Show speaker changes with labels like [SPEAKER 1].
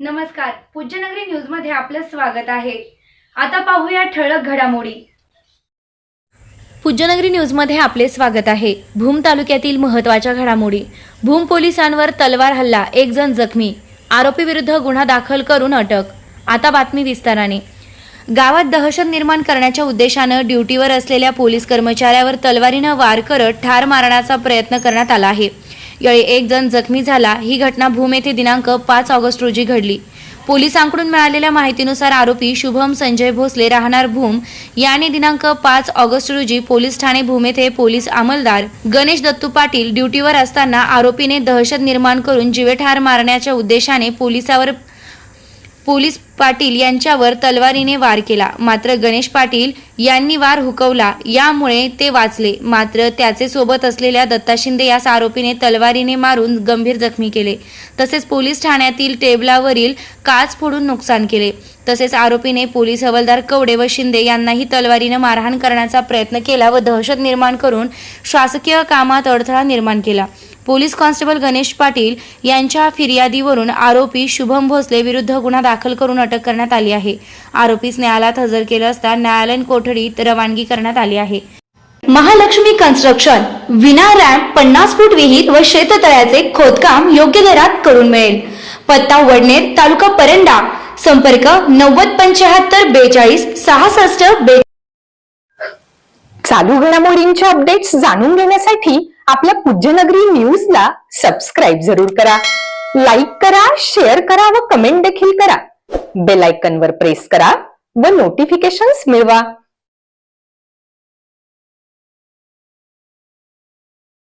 [SPEAKER 1] नमस्कार. पूज्यनगरी न्यूजमध्ये आपलं स्वागत आहे. आता पाहूया ठळक घडामोडी.
[SPEAKER 2] पूज्यनगरी न्यूजमध्ये आपले स्वागत आहे. भूम तालुक्यातील महत्त्वाच्या घडामोडी. भूम पोलिसांवर तलवार हल्ला एक जण जखमी आरोपीविरुद्ध गुन्हा दाखल करून अटक. आता बातमी विस्ताराने. गावात दहशत निर्माण करण्याच्या उद्देशानं ड्युटीवर असलेल्या पोलीस कर्मचाऱ्यावर तलवारीनं वार करत ठार मारण्याचा प्रयत्न करण्यात आला आहे. यावेळी एक जण जखमी झाला. ही घटना भूम येथे दिनांक पाच ऑगस्ट रोजी घडली. पोलिसांकडून मिळालेल्या माहितीनुसार आरोपी शुभम संजय भोसले राहणार भूम. याने दिनांक पाच ऑगस्ट रोजी पोलीस ठाणे भूम येथे पोलीस अंमलदार गणेश दत्तू पाटील ड्युटीवर असताना आरोपीने दहशत निर्माण करून जीवेठार मारण्याच्या उद्देशाने पोलिसावर पोलीस पाटील यांच्यावर तलवारीने वार केला. मात्र गणेश पाटील यांनी वार हुकवला. यामुळे ते वाचले. मात्र त्याचे सोबत असलेल्या दत्ता शिंदे यास आरोपीने तलवारीने मारून गंभीर जखमी केले. तसेच पोलीस ठाण्यातील टेबलावरील काच फोडून नुकसान केले. तसेच आरोपीने पोलीस हवालदार कवडे व शिंदे यांनाही तलवारीने मारहाण करण्याचा प्रयत्न केला व दहशत निर्माण करून शासकीय कामात अडथळा निर्माण केला. पोलीस कॉन्स्टेबल गणेश पाटील यांच्या फिर्यादीवरून आरोपी शुभम भोसले विरुद्ध गुन्हा दाखल करून अटक करण्यात आली आहे. आरोपीस न्यायालयात हजर केलं असता न्यायालयीन कोठडीत रवानगी करण्यात आली आहे.
[SPEAKER 3] महालक्ष्मी कन्स्ट्रक्शन विना रॅम्प पन्नास फूट विहीर व शेततळ्याचे खोदकाम योग्य दरात करून मिळेल. पत्ता वडनेर तालुका परंडा. संपर्क नव्वद पंच्याहत्तर बेचाळीस सहासष्ट बे
[SPEAKER 4] चालू घडामोडींच्या अपडेट्स जाणून घेण्यासाठी आपल्या पूज्यनगरी न्यूजला सबस्क्राईब जरूर करा. लाईक करा शेअर करा व कमेंट देखील करा. बेल आयकॉन वर प्रेस करा व नोटिफिकेशन्स मिळवा.